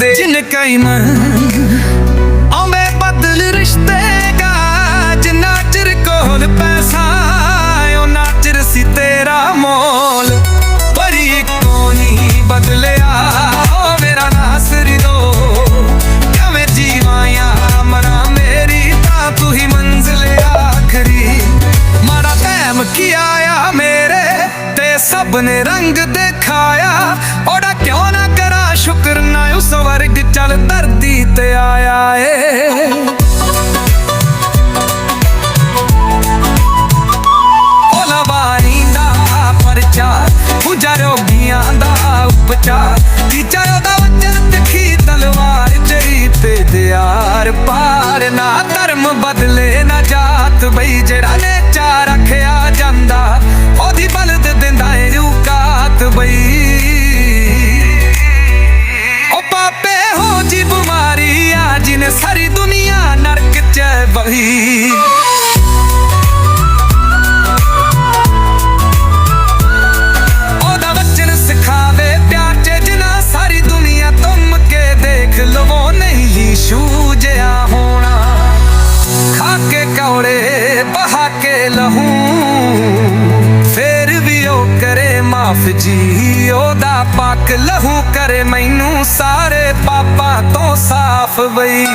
ਦਿਲ ਕਈ ਮਨ ਆਉਂਦੇ ਬਦਲ ਰਿਸ਼ਤੇ ਗਾ ਜਿੰਨਾ ਚਿਰ ਕੋਲ ਪੈਸਾ ਉਹਨਾਂ ਚਿਰ ਸੀ ਤੇਰਾ ਮੋਲ। ਪਰੀ ਕੋਨੀ ਬਦਲਿਆ, ਓ ਮੇਰਾ ਨਾਸਰੀ ਦੋ। ਕਿਵੇਂ ਜੀਵਾਂ ਮਰਾ, ਮੇਰੀ ਤਾਂ ਤੂੰ ਹੀ ਮੰਜ਼ਿਲ ਆਖਰੀ। ਮਾੜਾ ਟਾਈਮ ਕੀ ਆਇਆ ਮੇਰੇ ਤੇ, ਸਭ ਨੇ ਰੰਗ ਦਿਖਾਇਆ। ਉਹਦਾ ਕਿਉਂ ਚੱਲ ਧਰਤੀ ਤੇ ਆਇਆ ਏ। ਓਲਾ ਦਾ ਪਰਚਾਰ, ਪੂਜਾ ਰੋਗੀਆਂ ਦਾ ਉਪਚਾਰ। ਟੀਚਾ ਉਹਦਾ ਵਚਨ ਤਿੱਖੀ ਤਲਵਾਰ ਚਈ ਤੇ ਦਿਆਰ ਪਾਰ। ਨਾ ਧਰਮ ਬਦਲੇ ਚ ਉਹਦਾ ਵਚਨ ਸਿਖਾਵੇ ਪਿਆਰ ਚ ਜਿਨਾ ਸਾਰੀ ਦੁਨੀਆ ਤੁਮ ਕੇ ਦੇਖ ਲਵੋ, ਨਹੀਂ ਯੀਸ਼ੂ ਜਿਹਾ ਹੋਣਾ। ਖਾ ਕੇ ਕੌੜੇ, ਬਹਾ ਕੇ ਲਹੂ। ਫੇਰ ਵੀ ਉਹ ਕਰੇ ਮਾਫ ਜੀ, ਉਹਦਾ ਪਾਕ ਲਹੂ ਕਰੇ ਮੈਨੂੰ ਸਾਰੇ ਪਾਪਾਂ ਤੋਂ ਸਾਫ਼ ਬਈ।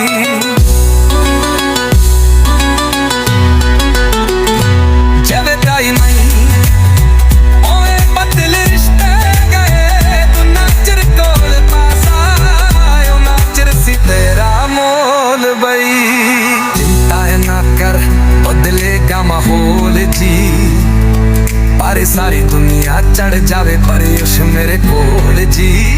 ਸਾਰੀ ਦੁਨੀਆ ਚੜ ਜਾਵੇ ਪਰ ਉਸ ਮੇਰੇ ਕੋਲ ਜੀ।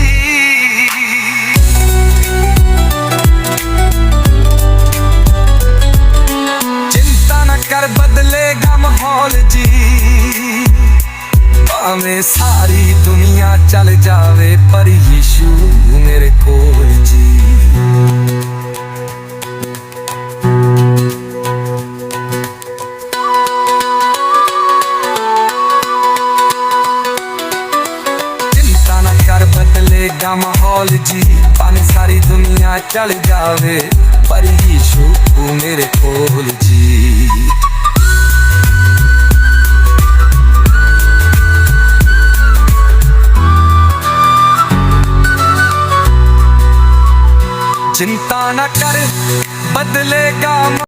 ਚਿੰਤਾ ਨਾ ਕਰ ਬਦਲੇਗਾ ਮਾਹੌਲ ਜੀ। ਭਾਵੇਂ ਸਾਰੀ ਦੁਨੀਆ ਚੱਲ ਜਾਵੇ ਪਰ ਯੀਸ਼ੂ ਮੇਰੇ ਕੋਲ ਜੀ। ਬਦਲੇਗਾ ਮਾਹੌਲ ਜੀ ਭਾਵੇਂ ਸਾਰੀ ਦੁਨੀਆ ਚੱਲ ਜਾਵੇ ਪਰ ਯੀਸ਼ੂ ਮੇਰੇ ਕੋਲ ਜੀ ਚਿੰਤਾ ਨਾ ਕਰ ਬਦਲੇਗਾ